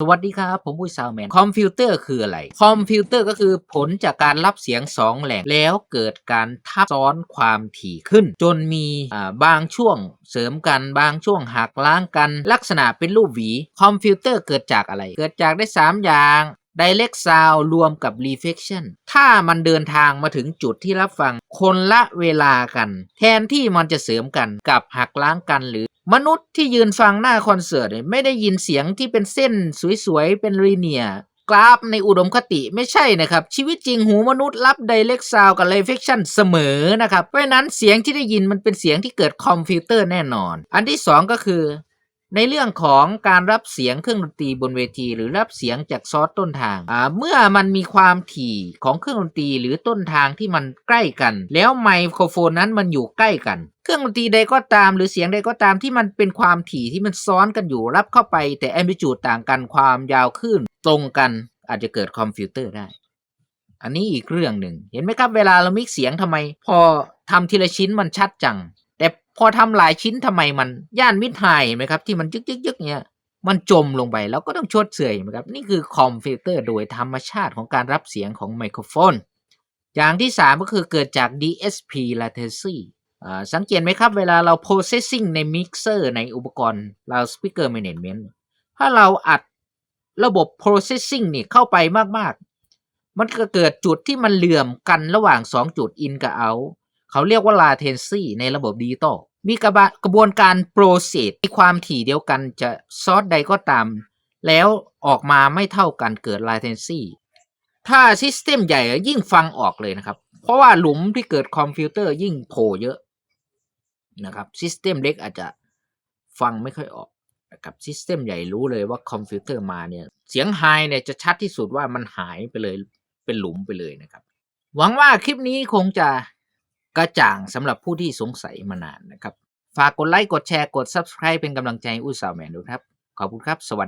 สวัสดีครับ ผมอุ้ยซาวแมนคอมพิวเตอร์คืออะไร คอมพิวเตอร์ก็คือผลจากการรับเสียงสองแหล่ง แล้วเกิดการทับซ้อนความถี่ขึ้น จนมีบางช่วงเสริมกันบางช่วงหักล้างกัน ลักษณะเป็นรูปหวี คอมพิวเตอร์เกิดจากอะไร เกิดจากได้ 3 อย่าง Direct Sound รวมกับ Reflection ถ้ามันเดินทางมาถึงจุดที่รับฟังคนละเวลากัน แทนที่มันจะเสริมกันกับหักล้างกันหรือ มนุษย์ที่ยืนฟังหน้าคอนเสิร์ตเนี่ยไม่ได้ยินเสียงที่เป็นเส้นสวยๆ เป็นรีเนียกราฟในอุดมคติไม่ใช่นะครับ ชีวิตจริงหูมนุษย์รับไดเรกซาวกับเลฟเคชั่นเสมอนะครับ เพราะนั้นเสียงที่ได้ยินมันเป็นเสียงที่เกิดคอมพิวเตอร์แน่นอน อันที่สองก็คือ ในเรื่องของการรับเสียงเครื่องดนตรีบนเวที หรือรับเสียงจากซอสต้นทางอ่าเมื่อมันมีความถี่ของเครื่องดนตรีหรือต้นทางที่มันใกล้กัน แล้วไมโครโฟนนั้นมันอยู่ใกล้กัน เครื่องดนตรีใดก็ตาม หรือเสียงใดก็ตามที่มันเป็นความถี่ที่มันซ้อนกันอยู่รับเข้าไป แต่แอมพลิจูดต่างกันความยาวคลื่นตรงกันอาจจะเกิดคอมพิวเตอร์ได้ อันนี้อีกเรื่องหนึ่ง เห็นไหมครับเวลาเรามิกเสียงทำไม พอทำทีละชิ้นมันชัดจัง พอทำหลายชิ้นทำไมมัน ย่านมิดไฮเห็นไหมครับ ที่มันยึกยึกยึกเนี้ยมันจมลงไปแล้วก็ต้องชดเชยเห็นไหมครับ นี่คือคอมพิวเตอร์โดยธรรมชาติของการรับเสียงของไมโครโฟน อย่างที่ 3 ก็คือเกิดจาก DSP latency สังเกตไหมครับ เวลาเรา processing ใน mixer ในอุปกรณ์เรา speaker management ถ้าเราอัดระบบ processing นี่เข้าไปมาก ๆ มันก็เกิดจุดที่มันเหลื่อมกันระหว่าง 2 จุด in กับ out เขาเรียกว่า latency ในระบบดิจิตอลมีกระบะกระบวนการ process ในความถี่เดียวกันจะซอสใดก็ตาม แล้วออกมาไม่เท่ากันเกิด latency ถ้าซิสเต็มใหญ่ยิ่งฟังออกเลยนะครับ เพราะว่าหลุมที่เกิดคอมพิวเตอร์ยิ่งโผล่เยอะนะครับซิสเต็มเล็กอาจจะฟังไม่ค่อยออกนะครับซิสเต็มใหญ่รู้เลยว่าคอมพิวเตอร์มาเนี่ย เสียงไฮเนี่ยจะชัดที่สุดว่ามันหายไปเลยเป็นหลุมไปเลยนะครับ หวังว่าคลิปนี้คงจะ กระจ่างสำหรับผู้ที่สงสัยมานานนะครับ ฝากกดไลค์ กดแชร์ กด Subscribe เป็นกำลังใจให้อุ้ยสาวแมนด้วยครับ ขอบคุณครับ สวัสดี